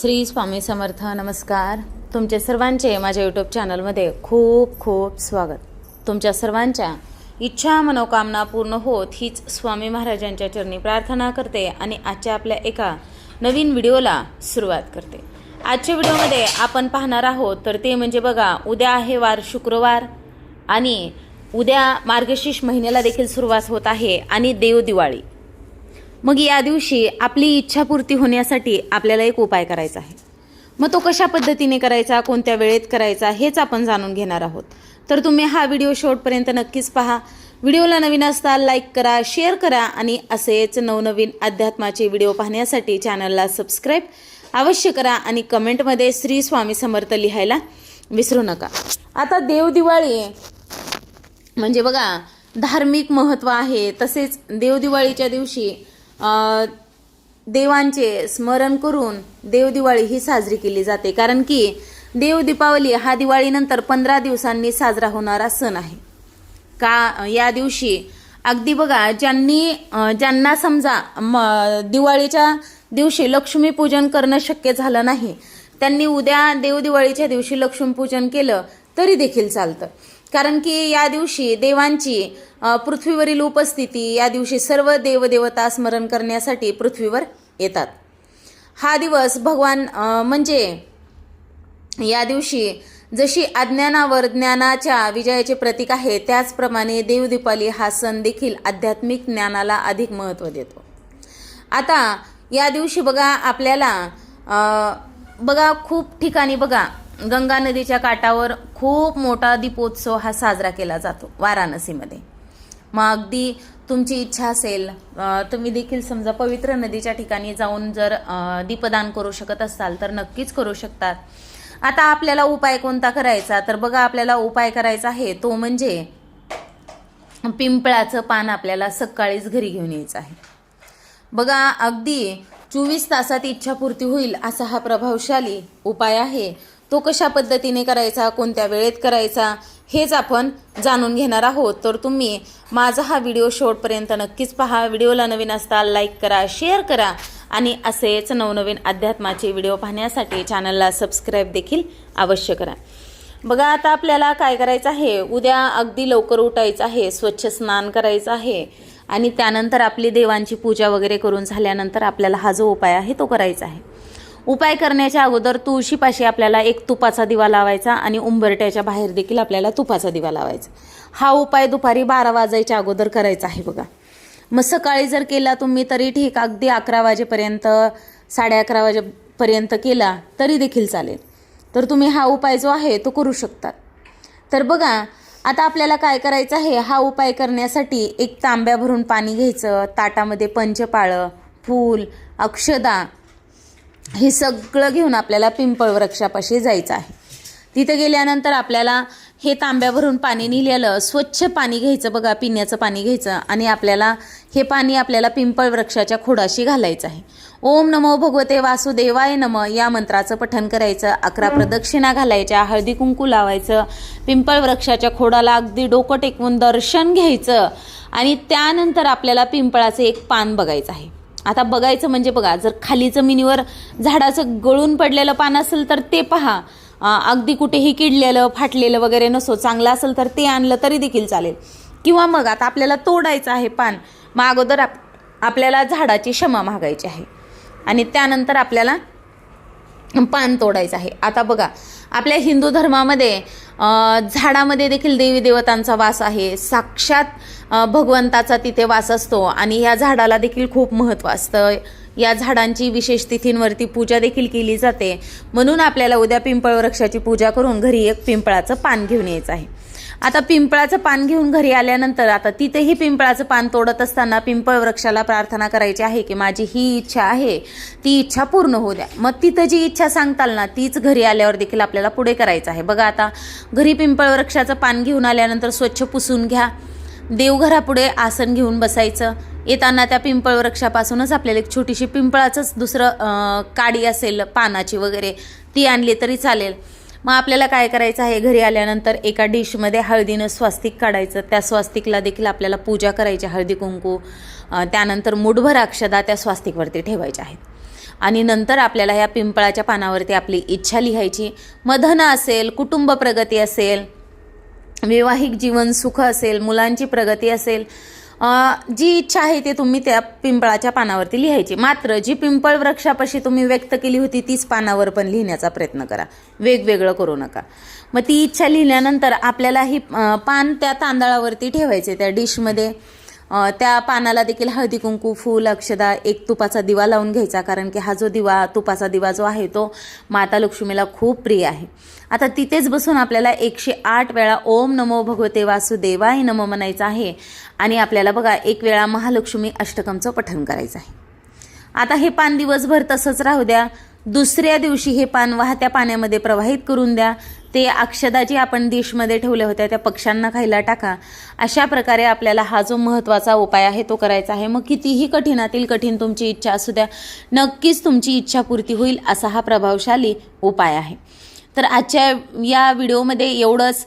श्री स्वामी समर्थ नमस्कार. तुमचे सर्वांचे माझ्या यूट्यूब चॅनलमध्ये खूप खूप स्वागत. तुमच्या सर्वांच्या इच्छा मनोकामना पूर्ण होत हीच स्वामी महाराजांच्या चरणी प्रार्थना करते आणि आजच्या आपल्या एका नवीन व्हिडिओला सुरुवात करते. आजच्या व्हिडिओमध्ये आपण पाहणार आहोत तर ते म्हणजे बघा उद्या आहे वार शुक्रवार आणि उद्या मार्गशीर्ष महिन्याला देखील सुरुवात होत आहे आणि देव दिवाळी. मग या दिवशी आपली इच्छापूर्ती होण्यासाठी आपल्याला एक उपाय करायचा आहे. मग तो कशा पद्धतीने करायचा कोणत्या वेळेत करायचा हेच आपण जाणून घेणार आहोत. तर तुम्ही हा व्हिडिओ शेवटपर्यंत नक्कीच पहा. व्हिडिओला नवीन असता लाईक करा शेअर करा आणि असेच नवनवीन अध्यात्माचे व्हिडिओ पाहण्यासाठी चॅनलला सबस्क्राईब अवश्य करा आणि कमेंटमध्ये श्री स्वामी समर्थ लिहायला विसरू नका. आता देवदिवाळी म्हणजे बघा धार्मिक महत्त्व आहे. तसेच देवदिवाळीच्या दिवशी देवांचे स्मरण करून देवदिवाळी ही साजरी केली जाते. कारण की देव दीपावली हा दिवाळीनंतर पंधरा दिवसांनी साजरा होणारा सण आहे. का या दिवशी अगदी बघा ज्यांनी ज्यांना समजा म, दिवाळीच्या दिवशी लक्ष्मीपूजन करणं शक्य झालं नाही त्यांनी उद्या देवदिवाळीच्या दिवशी लक्ष्मीपूजन केलं तरी देखील चालतं. कारण की या दिवशी देवांची पृथ्वीवरील उपस्थिती या दिवशी सर्व देवदेवता स्मरण करण्यासाठी पृथ्वीवर येतात. हा दिवस भगवान म्हणजे या दिवशी जशी अज्ञानावर ज्ञानाच्या विजयाचे प्रतीक आहे त्याचप्रमाणे देवदीपाली हा सण देखील आध्यात्मिक ज्ञानाला अधिक महत्त्व देतो. आता या दिवशी बघा आपल्याला बघा खूप ठिकाणी बघा गंगा नदीच्या काठावर खूप मोठा दीपोत्सव हा साजरा केला जातो वाराणसीमध्ये. मग अगदी तुमची इच्छा असेल तुम्ही देखील समजा पवित्र नदीच्या ठिकाणी जाऊन जर दीपदान करू शकत असाल तर नक्कीच करू शकतात. आता आपल्याला उपाय कोणता करायचा? तर बघा आपल्याला उपाय करायचा आहे तो म्हणजे पिंपळाचं पान आपल्याला सकाळीच घरी घेऊन यायचं आहे. बघा अगदी चोवीस तासात इच्छापूर्ती होईल असा हा प्रभावशाली उपाय आहे. तो कशा पद्धतीने करायचा कोणत्या वेळेत करायचा हेच आपण जाणून घेणार आहोत. तर तुम्ही माझा हा व्हिडिओ शेवटपर्यंत नक्कीच पहा. व्हिडिओला नवीन असता लाईक करा शेअर करा आणि असेच नवनवीन अध्यात्माचे व्हिडिओ पाहण्यासाठी चॅनलला सबस्क्राईब देखील अवश्य करा. बघा आता आपल्याला काय करायचं आहे? उद्या अगदी लवकर उठायचं आहे स्वच्छ स्नान करायचं आहे आणि त्यानंतर आपली देवांची पूजा वगैरे करून झाल्यानंतर आपल्याला हा जो उपाय आहे तो करायचा आहे. उपाय करण्याच्या अगोदर तुळशीपाशी आपल्याला एक तुपाचा दिवा लावायचा आणि उंबरट्याच्या बाहेर देखील आपल्याला तुपाचा दिवा लावायचा. हा उपाय दुपारी बारा वाजायच्या अगोदर करायचा आहे बघा. मग सकाळी जर केला तुम्ही तरी ठीक अगदी अकरा वाजेपर्यंत साडे अकरा वाजेपर्यंत केला तरी देखील चालेल. तर तुम्ही हा उपाय जो आहे तो करू शकतात तर बघा आता आपल्याला काय करायचं आहे? हा उपाय करण्यासाठी एक तांब्या भरून पाणी घ्यायचं ताटामध्ये पंचपाळं फूल अक्षदा हे सगळं घेऊन आपल्याला पिंपळ वृक्षापाशी जायचं आहे. तिथे गेल्यानंतर आपल्याला हे तांब्यावरून पाणी निघालं. स्वच्छ पाणी घ्यायचं बघा पिण्याचं पाणी घ्यायचं आणि आपल्याला हे पाणी आपल्याला पिंपळ वृक्षाच्या खोडाशी घालायचं आहे. ओम नमो भगवते वासुदेवाय नम या मंत्राचं पठन करायचं अकरा प्रदक्षिणा घालायच्या हळदी कुंकू लावायचं पिंपळ वृक्षाच्या खोडाला अगदी डोकं टेकवून दर्शन घ्यायचं आणि त्यानंतर आपल्याला पिंपळाचं एक पान बघायचं आहे. आता बघायचं म्हणजे बघा जर खाली जमिनीवर झाडाचं गळून पडलेलं पान असेल तर ते पहा. अगदी कुठेही किडलेलं फाटलेलं वगैरे नसो चांगलं असेल तर ते आणलं तरी देखील चालेल. किंवा मग आता आपल्याला तोडायचं आहे पान मग अगोदर आप आपल्याला झाडाची क्षमा मागायची आहे. आणि त्यानंतर आपल्याला पान तोडायचं आहे. आता बघा आपल्या हिंदू धर्मामध्ये झाडामध्ये देखील देवी देवतांचा वास आहे. साक्षात भगवंताचा तिथे वास असतो आणि ह्या झाडाला देखील खूप महत्त्व असतं. या झाडांची विशेष तिथींवरती पूजा देखील केली जाते. म्हणून आपल्याला उद्या पिंपळ वृक्षाची पूजा करून घरी एक पिंपळाचं पान घेऊन यायचं आहे. आता पिंपळाचं पान घेऊन घरी आल्यानंतर आता तिथेही पिंपळाचं पान तोडत असताना पिंपळ वृक्षाला प्रार्थना करायची आहे की माझी ही इच्छा आहे ती इच्छा पूर्ण होऊ द्या. मग तिथं जी इच्छा सांगताल ना तीच घरी आल्यावर देखील आपल्याला पुढे करायचं आहे. बघा आता घरी पिंपळ वृक्षाचं पान घेऊन आल्यानंतर स्वच्छ पुसून घ्या. देवघरापुढे आसन घेऊन बसायचं. येताना त्या पिंपळ वृक्षापासूनच आपल्याला एक छोटीशी पिंपळाचंच दुसरं काडी असेल पानाची वगैरे ती आणली तरी चालेल. मग आपल्याला काय करायचं आहे? घरी आल्यानंतर एका डिशमध्ये हळदीनं स्वास्तिक काढायचं. त्या स्वास्तिकला देखील आपल्याला पूजा करायची हळदी कुंकू त्यानंतर मुठभर अक्षदा त्या स्वास्तिकवरती ठेवायच्या आहेत. आणि नंतर आपल्याला ह्या पिंपळाच्या पानावरती आपली इच्छा लिहायची. मधन असेल कुटुंब प्रगती असेल वैवाहिक जीवन सुख असेल मुलांची प्रगती असेल जी इच्छा आहे ते तुम्ही त्या पिंपळाच्या पानावरती लिहायची. मात्र जी पिंपळ वृक्षापाशी तुम्ही व्यक्त केली होती तीच पानावर पण लिहिण्याचा प्रयत्न करा. वेगवेगळं करू नका. मग ती इच्छा लिहिल्यानंतर आपल्याला ही पान त्या तांदळावरती ठेवायचे. त्या डिशमध्ये त्या पानाला देखील हळदी कुंकू फूल अक्षदा एक तुपाचा दिवा लावून घ्यायचा. कारण की हा जो दिवा तुपाचा दिवा जो आहे तो माता लक्ष्मीला खूप प्रिय आहे. आता तिथेच बसून आपल्याला एकशे आठ वेळा ओम नमो भगवते वासुदेवाय नमो म्हणायचं आहे. आणि आपल्याला बघा एक वेळा महालक्ष्मी अष्टकमचं पठण करायचं आहे. आता हे पान दिवसभर तसंच राहू द्या. दुसऱ्या दिवशी हे पान वाहत्या पाण्यामध्ये प्रवाहित करून द्या. ते अक्षदा जी आपण डिशमध्ये ठेवल्या होत्या त्या पक्ष्यांना खायला टाका. अशा प्रकारे आपल्याला हा जो महत्त्वाचा उपाय आहे तो करायचा आहे. मग कितीही कठीणातील कठीण तुमची इच्छा असू द्या नक्कीच तुमची इच्छापूर्ती होईल असा हा प्रभावशाली उपाय आहे. तर आजच्या या व्हिडिओमध्ये एवढंच.